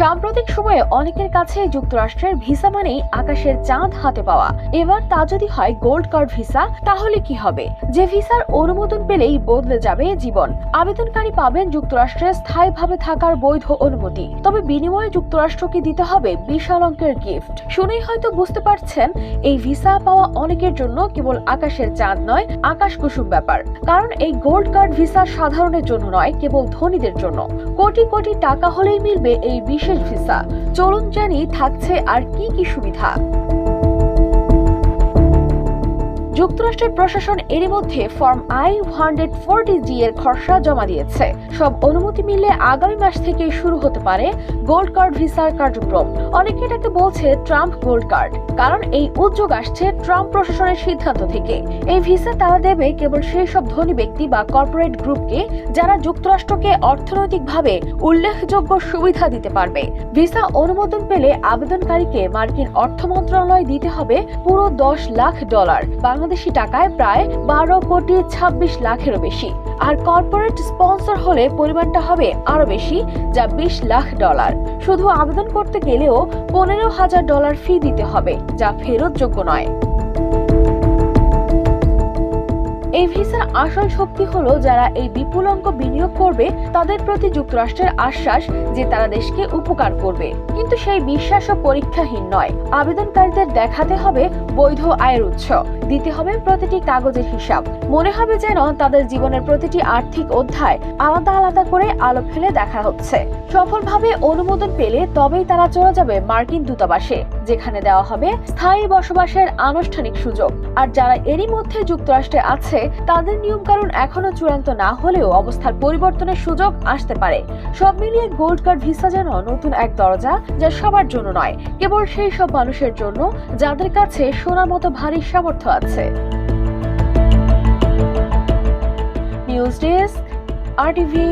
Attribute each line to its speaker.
Speaker 1: সাম্প্রতিক সময়ে অনেকের কাছে যুক্তরাষ্ট্রের ভিসা মানেই আকাশের চাঁদ হাতে পাওয়া। এবার তা যদি হয় গোল্ড কার্ড ভিসা, তাহলে কি হবে? যে ভিসার অনুমোদন পেলেই বদলে যাবে জীবন। আবেদনকারী পাবেন যুক্তরাষ্ট্রে স্থায়ীভাবে থাকার বৈধ অনুমতি। তবে বিনিময়ে যুক্তরাষ্ট্রকে দিতে হবে বিশাল অঙ্কের গিফট শুনেই হয়তো বুঝতে পারছেন, এই ভিসা পাওয়া অনেকের জন্য কেবল আকাশের চাঁদ নয়, আকাশ কুসুম ব্যাপার। কারণ এই গোল্ড কার্ড ভিসা সাধারণের জন্য নয়, কেবল ধনীদের জন্য। কোটি কোটি টাকা হলেই মিলবে এই বিশেষ ভিসা চলুন জানি থাকছে আর কি কি সুবিধা। যুক্তরাষ্ট্রের প্রশাসন এরই মধ্যে form I hundred forty G এর খসড়া জমা দিয়েছে। সব অনুমতি মিললে আগামী মাস থেকে শুরু হতে পারে গোল্ড কার্ড, ভিসার কার্যক্রম। অনেকে এটাকে বলছে ট্রাম্প গোল্ড কার্ড, কারণ এই উদ্যোগ আসছে ট্রাম্প প্রশাসনের সিদ্ধান্ত থেকে। এই ভিসা তারা দেবে কেবল সেই সব ধনী ব্যক্তি বা কর্পোরেট গ্রুপকে যারা যুক্তরাষ্ট্রকে অর্থনৈতিকভাবে উল্লেখযোগ্য সুবিধা দিতে পারবে। ভিসা অনুমোদন পেলে আবেদনকারীকে মার্কিন অর্থ মন্ত্রণালয় দিতে হবে পুরো দশ লাখ ডলার। বাংলাদেশি টাকায় প্রায় বারো কোটি ছাব্বিশ লাখেরও বেশি। আর কর্পোরেট স্পন্সর হলে পরিমাণটা হবে আরও বেশি, যা বিশ লাখ ডলার। শুধু আবেদন করতে গেলেও পনেরো হাজার ডলার ফি দিতে হবে, যা ফেরত যোগ্য নয়। এই ভিসার আসল শক্তি হলো যারা এই বিপুল অঙ্ক বিনিয়োগ করবে, তাদের প্রতি যুক্তরাষ্ট্রের আশ্বাস যে তারা দেশকে উপকার করবে। কিন্তু সেই বিশ্বাসও পরীক্ষাহীন নয়। আবেদনকারীদের দেখাতে হবে বৈধ আয়ের উৎস, দিতে হবে প্রতিটি কাগজের হিসাব। মনে হবে যেন তাদের জীবনের প্রতিটি আর্থিক অধ্যায় আলাদা আলাদা করে আলো ফেলে দেখা হচ্ছে। সফলভাবে অনুমোদন পেলে তবেই তারা চলে যাবে মার্কিন দূতাবাসে। যেখানে দেওয়া হবে স্থায়ী বসবাসের আনুষ্ঠানিক সুযোগ। আর যারা এরই মধ্যে যুক্তরাষ্ট্রে আছে, তাদের নিয়মকানুন এখনও চূড়ান্ত না হলেও অবস্থার পরিবর্তনের সুযোগ আসতে পারে। সব মিলিয়ে গোল্ড কার্ড ভিসা যেন নতুন এক দরজা যা সবার জন্য নয়, কেবল সেই সব মানুষের জন্য যাদের কাছে সোনার মতো ভারী সামর্থ্য আছে। নিউজ ডেস্ক, আর টিভি